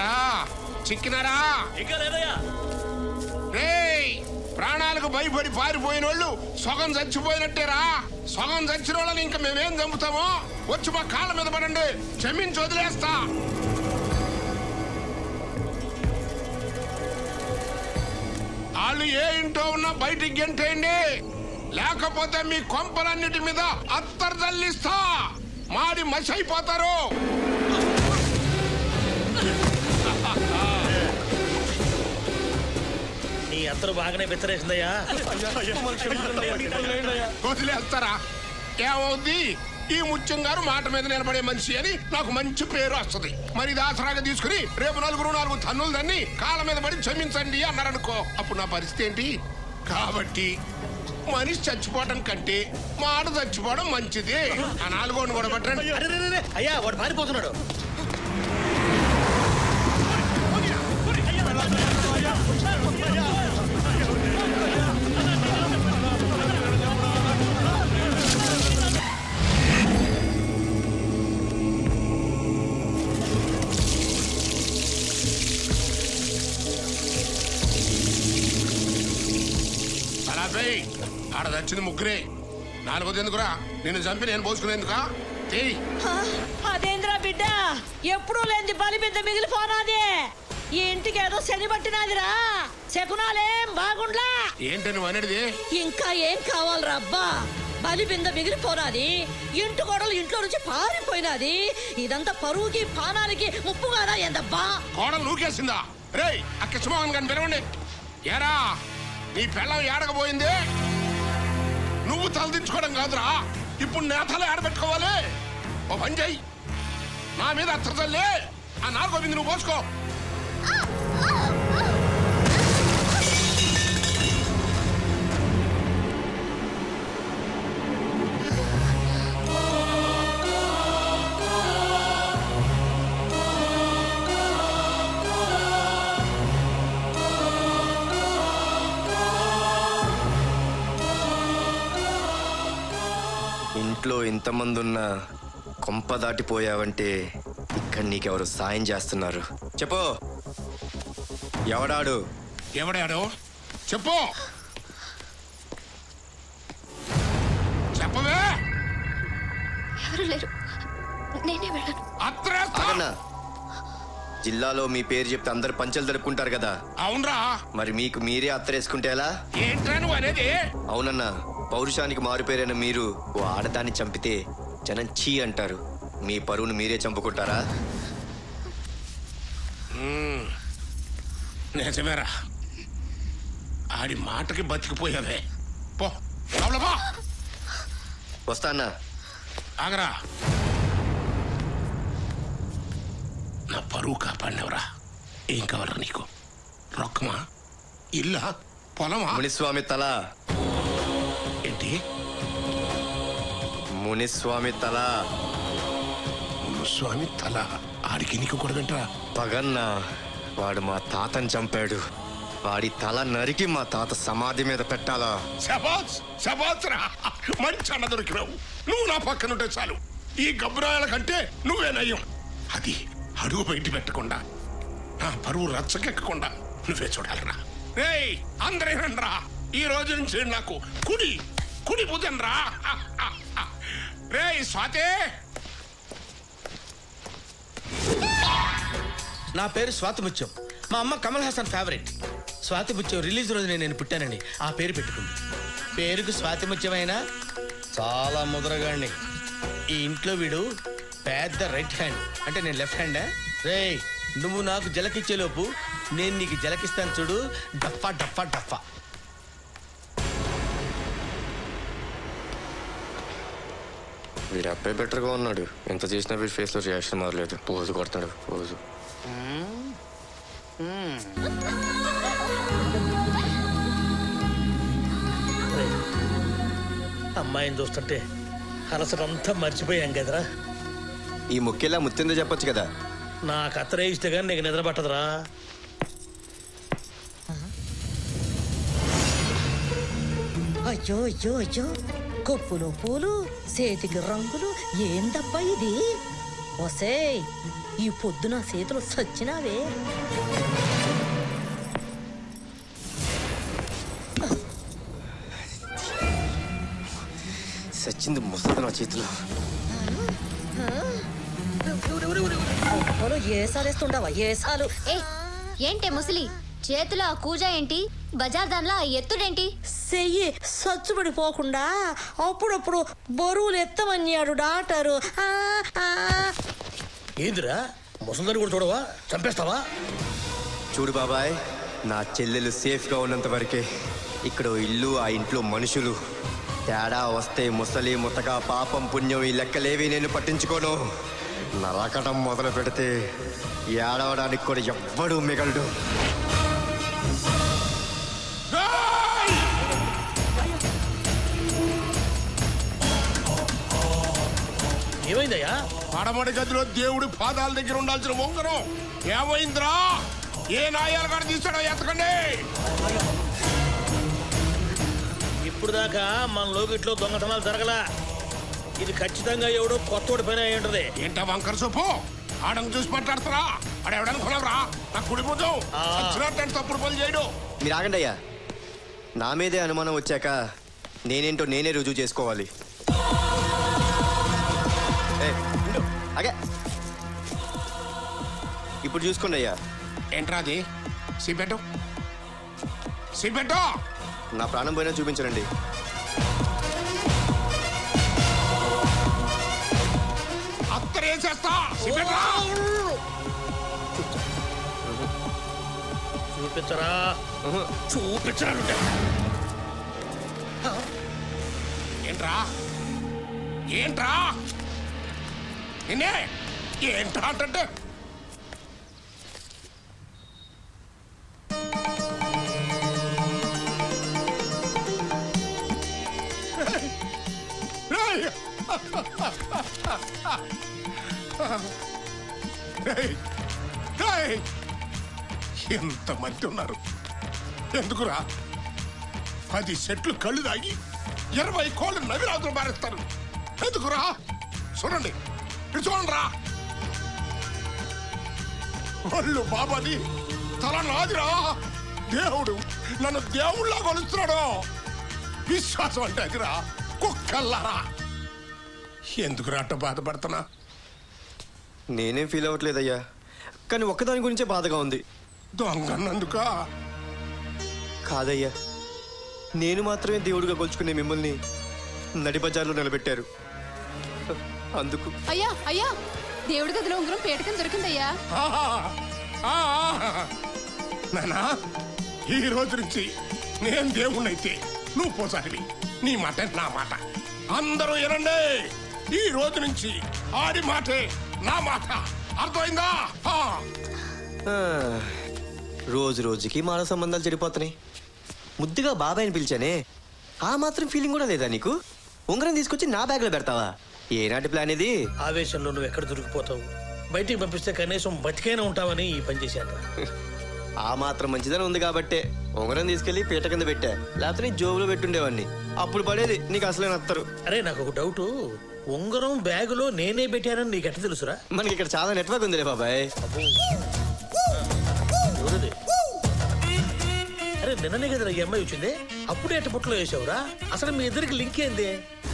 చిక్కినారా ఇంకా లేదయ్యా. రేయ్ ప్రాణాలకు భయపడి పారిపోయిన వాళ్ళు సగం చచ్చిపోయినట్టేరా. సగం చచ్చిన వాళ్ళని ఇంకా మేమేం చంపుతామో? వచ్చి మా కాళ్ళ మీద పడండి క్షమించి వదిలేస్తా. వాళ్ళు ఏ ఇంట్లో ఉన్నా బయటికి గెంటేయండి. లేకపోతే మీ కొంపలన్నిటి మీద అత్తరు తల్లిస్తా మాడి మసి నీ అత్తరు బాగానే వదిలేస్తారా ఏమవుద్ది? ఈ ముత్యం గారు మాట మీద నిలబడే మనిషి అని నాకు మంచి పేరు వస్తుంది. మరి ఇది ఆసరాగా తీసుకుని రేపు నలుగురు నాలుగు తన్నులు దాన్ని కాళ్ళ మీద పడి క్షమించండి అన్నారనుకో. అప్పుడు నా పరిస్థితి ఏంటి? కాబట్టి మనిషి చచ్చిపోవడం కంటే మాట చచ్చిపోవడం మంచిది. ఆ నాలుగోని కూడా పట్టండి. అయ్యా వాడు పారిపోతున్నాడు ఆడ చచ్చింది ముగ్గురే. నాలుగోది ఎందుకురా? నిన్ను చంపి నేను పోసుకునేందుకా తెయ్ అదేంద్రా బిడ్డ? ఎప్పుడూ లేని బలి బిడ్డ మిగిలిపోనాది. ఈ ఇంటికి ఏదో శని పట్టినాదిరా. శకునాలేం బాగుండ్లా. ఏంటి నువ్వు అనేది ఇంకా ఏం కావాలరా అబ్బా? బలి బింద మిగిలిపోనాది. ఇంటి గోడలు ఇంట్లో నుంచి పారిపోయినాది. ఇదంతా పరువుకి పానానికి ముప్పుగాదా ఏందబ్బా? కోడలు నూకేసిందా? రేయ్ ఆ కృష్ణమోహన్ గారిని పిలవండి. ఏరా నీ పిల్లం ఏడకపోయింది? నువ్వు తలదించుకోవడం కాదురా. ఇప్పుడు నేతలు ఆడబెట్టుకోవాలి. ఓ పని చెయ్యి నా మీద అత్తలే ఆ నాలుగో బిందు నువ్వు పోసుకో ఇంట్లో ఇంతమంది ఉన్నా కొంప దాటిపోయావంటే ఇక్కడ నీకెవరు సాయం చేస్తున్నారు? చెప్పు. ఎవడాడు? ఎవడాడు? చెప్పు. చెప్పవే. ఎవరు లేరు? నేనే వెళ్ళను. అత్రేస్తా. ఆగన్నా. జిల్లాలో మీ పేరు చెప్తే అందరు పంచలు జరుపుకుంటారు కదా. అవునరా. మరి మీకు మీరే అత్తరేసుకుంటే ఎలా? ఏంట్రా నువ్వు అనేది? అవునన్నా. పౌరుషానికి మారుపేరైన మీరు ఓ ఆడదాన్ని చంపితే జనం చీ అంటారు. మీ పరువును మీరే చంపుకుంటారా? నిజమేరా. ఆడి మాటకి బతికిపోయావే. పో లోపల పో. వస్తా అన్నా. ఆగరా. నా పరువు కాపాడినవరా. ఏం కావాలరా నీకు? రొక్కమా? ఇల్లా? పొలమా? మునిస్వామి తల. ఏంటి? మునిస్వామి తల. స్వామి తల. ఆడికి నీకు కొడగంటరా పగన్న వాడు మా తాతని చంపాడు. వాడి తల నరికి మా తాత సమాధి మీద పెట్టాలా? రా మంచి అన్న దొరికినావు. నువ్వు నా పక్కనుంటే చాలు. ఈ గబ్బరాయల కంటే నువ్వే నయం అది అడుగు బయట పెట్టకుండా నా పరువు రచ్చకెక్కకుండా నువ్వే చూడాలరా. రేయ్ అందరేనండ్రా ఈ రోజు నుంచి నాకు కుడి కుడి రా రే స్వాతి. నా పేరు స్వాతి ముత్యం మా అమ్మ కమల్ హాసన్ ఫేవరెట్ స్వాతి ముత్యం రిలీజ్ రోజునే నేను పుట్టానండి ఆ పేరు పెట్టుకుంది. పేరుకు స్వాతి ముత్యమైనా చాలా ముదరగాండి ఈ ఇంట్లో వీడు పెద్ద రైట్ హ్యాండ్ అంటే నేను లెఫ్ట్ హ్యాండా రే నువ్వు నాకు జలకిచ్చేలోపు నేను నీకు జలకిస్తాను చూడు. డఫా డఫా డఫా వీడు అబ్బాయి బెటర్గా ఉన్నాడు. ఎంత చేసినా వీడి ఫేస్లో రియాక్షన్ మారలేదు. పోజు కొడతాడు పోజు. అమ్మాయిని చూస్తుంటే అలసటంతా మర్చిపోయాం కదరా. ఈ ముఖ్యలా ముత్తిందో చెప్పొచ్చు కదా. నాకు అత్తరే ఇస్తే కానీ నీకు నిద్ర పట్టదురా అయ్యో అయ్యో అయ్యో. కొప్పులు పూలు చేతికి రంగులు ఏందబ్బా ఇది? ఒసేయ్ ఈ పొద్దున చేతులు సచ్చినావే. సచ్చింది ముసలి నా చేతిలో. పొలం ఏసాలేస్తుండవా ఏసాలు ఏ ఏంటే ముసలి? చేతిలో ఆ కూజ ఏంటి? బజార్ దానిలో ఆ ఎత్తుడేంటి? చెయ్యి సచ్చుబడిపోకుండా అప్పుడప్పుడు బరువులు ఎత్తమన్నాడు డాక్టరు. ఆ, ఆ. ఏందిరా? ముసలిదాన్ని కూడా చూడవా? చంపేస్తావా? చూడు బాబాయ్ నా చెల్లెలు సేఫ్గా ఉన్నంత వరకే ఇక్కడ ఓ ఇల్లు ఆ ఇంట్లో మనుషులు. తేడా వస్తే ముసలి ముతక పాపం పుణ్యం ఈ లెక్కలేవి నేను పట్టించుకోను. నరకటం మొదలు పెడితే ఏడవడానికి కూడా ఎవ్వడూ మిగలడు. ఏమైందయ్యా? పడమడి గదిలో దేవుడి పాదాల దగ్గర ఉండాల్సిన ఉంగరం. ఏమైందిరా? ఏ నాయాలు కాడ తీసాడో ఎత్తకండి ఇప్పుడు దాకా మన లోకిట్లో దొంగతనాలు జరగలా. ఇది ఖచ్చితంగా ఎవడో కొత్తోడి పని అయి ఉంటది. ఏంటా వంకర సొప్పు? ఆడను చూసి మాట్లాడతారా? ఆడెవడనుకున్నావురా నాకు కుడిపోతాం ఆ. వచ్చినట్టు తప్పుడు పనులు చేయడు. మీరు ఆగండి అయ్యా. నా మీదే అనుమానం వచ్చాక నేనేంటో నేనే రుజువు చేసుకోవాలి. ఆగే ఇప్పుడు చూసుకోండి అయ్యా. ఏంట్రా అది? సిబెట్టు సిబెట్టు నా ప్రాణం పోయినా చూపించరండి అత్తరేసేస్తా చూపించరా? చూపించరా ఏంట్రా? ఏంట్రా? నిన్నే ఏంట్రా అంటే ఎంతమంది ఉన్నారు? ఎందుకురా? పది సెట్లు కళ్ళు తాగి ఇరవై కోళ్ళు నవిరాజులు మారేస్తారు. ఎందుకురా? చూడండి. ఇటు చూడండి రా ఒళ్ళు బాబాది తల నాదిరా. దేవుడు నన్ను దేవుళ్ళ కొలుస్తున్నాడు. విశ్వాసం అంటే అదిరా. కుక్కల్లారా. ఎందుకురా అట్ట బాధపడుతున్నా? నేనేం ఫీల్ అవ్వట్లేదయ్యా. కానీ ఒక్కదాని గురించే బాధగా ఉంది. దొంగన్నందుక? కాదయ్యా. నేను మాత్రమే దేవుడిగా కొలుచుకునే మిమ్మల్ని నడి బజార్లో నిలబెట్టారు. అందుకు. అయ్యా అయ్యా దేవుడి గదిలో ఉంగరం పేటకం దొరికిందయ్యా. నానా ఈ రోజు నుంచి నేను దేవుణ్ణైతే నువ్వు పోసారివి నీ మాట నా మాట. అందరూ వినండి ఈ రోజు నుంచి ఆడి మాటే నా మాట. అర్థమైందా? రోజు రోజుకి మాన సంబంధాలు చెడిపోతున్నాయి. ముద్దుగా బాబాయ్ని పిలిచానే ఆ మాత్రం ఫీలింగ్ కూడా లేదా నీకు? ఉంగరం తీసుకొచ్చి నా బ్యాగ్లో పెడతావా? ఏనాటి ప్లాన్ ఇది? ఆవేశంలో నువ్వు ఎక్కడ దొరికిపోతావు? బయటికి పంపిస్తే కనీసం బతికైనా ఉంటావని ఈ పని చేశాను ఆ మాత్రం మంచిదని ఉంది కాబట్టే. ఉంగరం తీసుకెళ్ళి పీట కింద పెట్టా. లేకపోతే నీ జోబులో పెట్టుండేవాడిని అప్పుడు పడేది నీకు అసలే నత్తరు. అరే నాకు ఒక డౌట్. ఉంగరం బ్యాగులో నేనే పెట్టానని నీకు ఎట్ట తెలుసురా? మనకి ఇక్కడ చాలా నెట్వర్క్ ఉందిలే బాబాయ్. అరే నిన్ననే కదా ఈ అమ్మాయి వచ్చింది. అప్పుడే అట్ట పుట్టలో వేసావురా. అసలు మీ ఇద్దరికి లింక్ ఏంది?